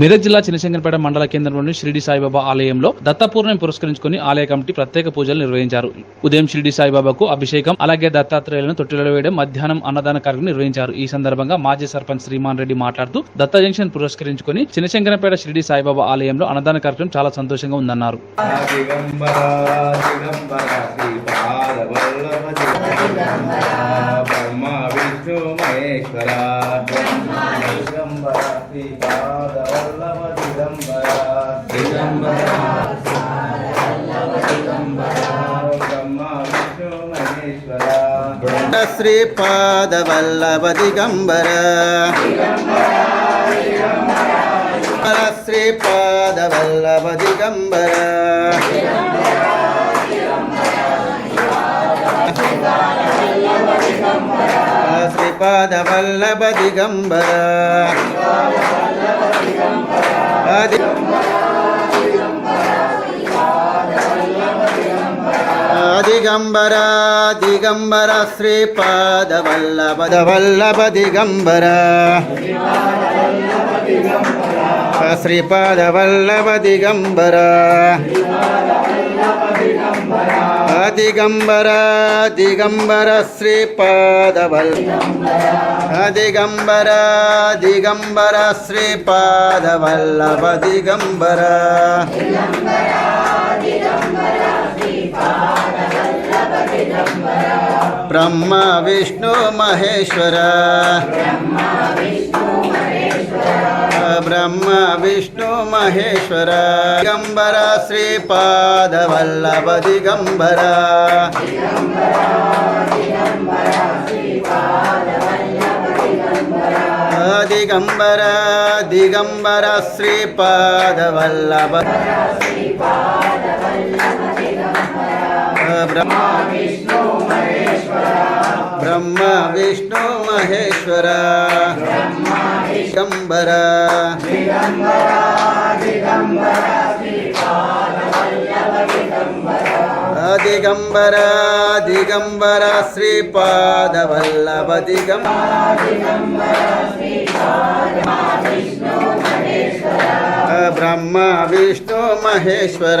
మెదక్ జిల్లా చినశంకరపేట మండల కేంద్రంలోని షిరిడి సాయిబాబా ఆలయంలో దత్తపూర్ణమి పురస్కరించుకుని ఆలయ కమిటీ ప్రత్యేక పూజలు నిర్వహించారు. ఉదయం షిరిడి సాయిబాబాకు అభిషేకం అలాగే దత్తాత్రేయులను తొట్టిలో వేయడం మధ్యాహ్నం అన్నదాన కార్యక్రమం నిర్వహించారు. ఈ సందర్భంగా మాజీ సర్పంచ్ శ్రీమాన్ రెడ్డి మాట్లాడుతూ దత్త జంక్షన్ పురస్కరించుకుని చినశంకరపేట షిరిడి సాయిబాబా ఆలయంలో అన్నదాన కార్యక్రమం చాలా సంతోషంగా ఉందన్నారు. బ్రహ్మ విష్ణు మహేశ్వర మహేశ్వర శ్రీపాదవల్లభ దిగంబర శ్రీపాదవల్లభ దిగంబర శ్రీపాదవల్లభ దిగంబర ఆది దిగంబర దిగంబర శ్రీపాద వల్లభ వల్లభ దిగంబర శ్రీపాద వల్లభ దిగంబర దిగంబర దిగంబర శ్రీపాద వల్ల దిగంబర దిగంబర శ్రీపాద వల్లభ దిగంబర బ్రహ్మ విష్ణు మహేశ్వర. బ్రహ్మ విష్ణు మహేశ్వర. దిగంబర శ్రీపాదవల్లభ దిగంబర. దిగంబర దిగంబర శ్రీపాదవల్లభ. బ్రహ్మ విష్ణు మహేశ్వర బ్రహ్మ విష్ణు మహేశ్వర దిగంబర దిగంబర దిగంబర శ్రీపాదవల్లభ దిగంబర బ్రహ్మ విష్ణు మహేశ్వర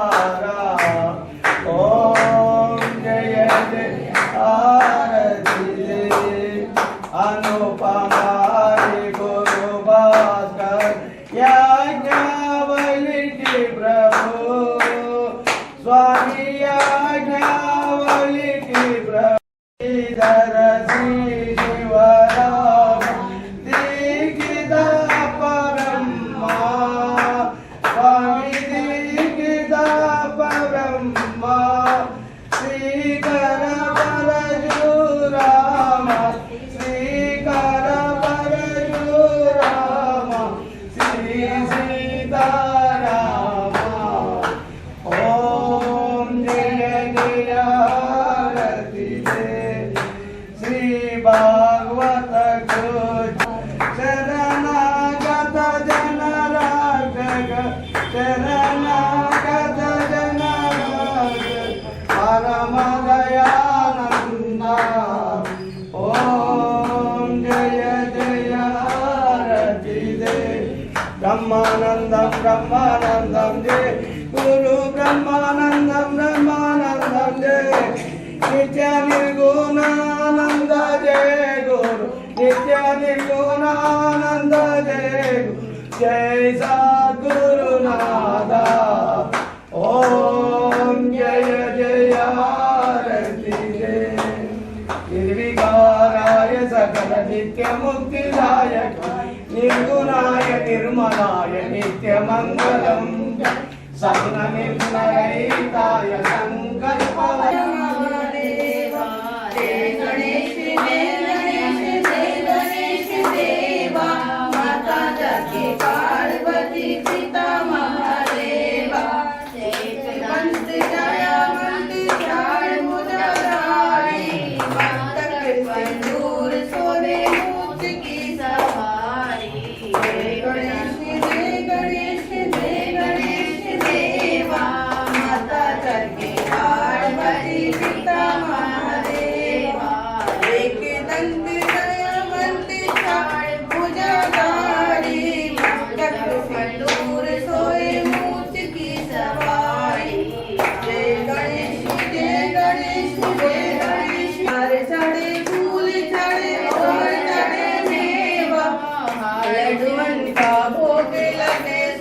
బ్రహ్మానందం బ్రహ్మానందం జయ గురు బ్రహ్మానందం బ్రహ్మానందం జయ నిత్య నిర్గుణానంద జయ గురు. నిత్య నిర్గుణానంద జయ జయ సద్గురునాథ. ఓం జయ జయ నిర్వికారాయ సకల నిత్య ముక్తిదాయక నిర్గుణాయ నిర్మలాయ నిత్యమంగళం. నిర్మలైతాయ సంగ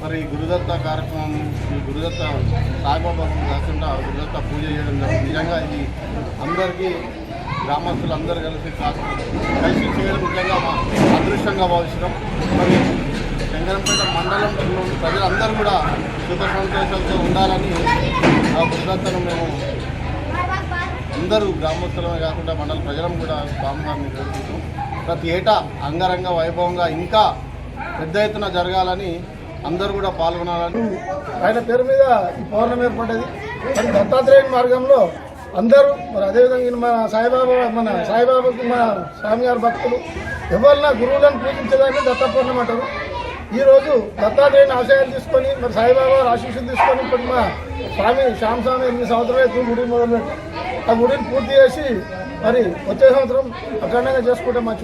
మరి గురుదత్త కార్యక్రమం ఈ గురుదత్త సాయిబాబాకు కాకుండా గురుదత్త పూజ చేయడం జరుగుతుంది. నిజంగా ఇది అందరికీ గ్రామస్తులు అందరూ కలిసి కలిసి చేయడం నిజంగా మా అదృష్టంగా భావిస్తున్నాం మరి శంకరంపేట మండలంలోని ప్రజలందరూ కూడా సుఖ సంతోషాలతో ఉండాలని ఆ గురుదత్తను మేము అందరూ గ్రామస్తులమే కాకుండా మండల ప్రజలను కూడా స్వామివారిని కోరుకుంటాం ప్రతి ఏటా అంగరంగ వైభవంగా ఇంకా పెద్ద ఎత్తున జరగాలని అందరూ కూడా పాల్గొనాలని. ఆయన పేరు మీద ఈ పౌర్ణమి ఏర్పడ్డది. మరి దత్తాత్రేయ మార్గంలో అందరూ మరి అదేవిధంగా మన సాయిబాబా మన సాయిబాబాకి మన స్వామి గారి భక్తులు ఎవరన్నా గురువులను పూజించేదాన్ని దత్త పౌర్ణమి అంటారు. ఈ రోజు దత్తాత్రేయుని ఆశయాలు తీసుకొని మరి సాయిబాబా ఆశీస్సులు తీసుకొని ఇప్పుడు మా స్వామి శ్యామ్ స్వామి ఎనిమిది సంవత్సరాలు అయితే గుడి మొదలుపెట్టి. ఆ గుడిని పూర్తి చేసి మరి వచ్చే సంవత్సరం అఖండంగా చేసుకుంటే మా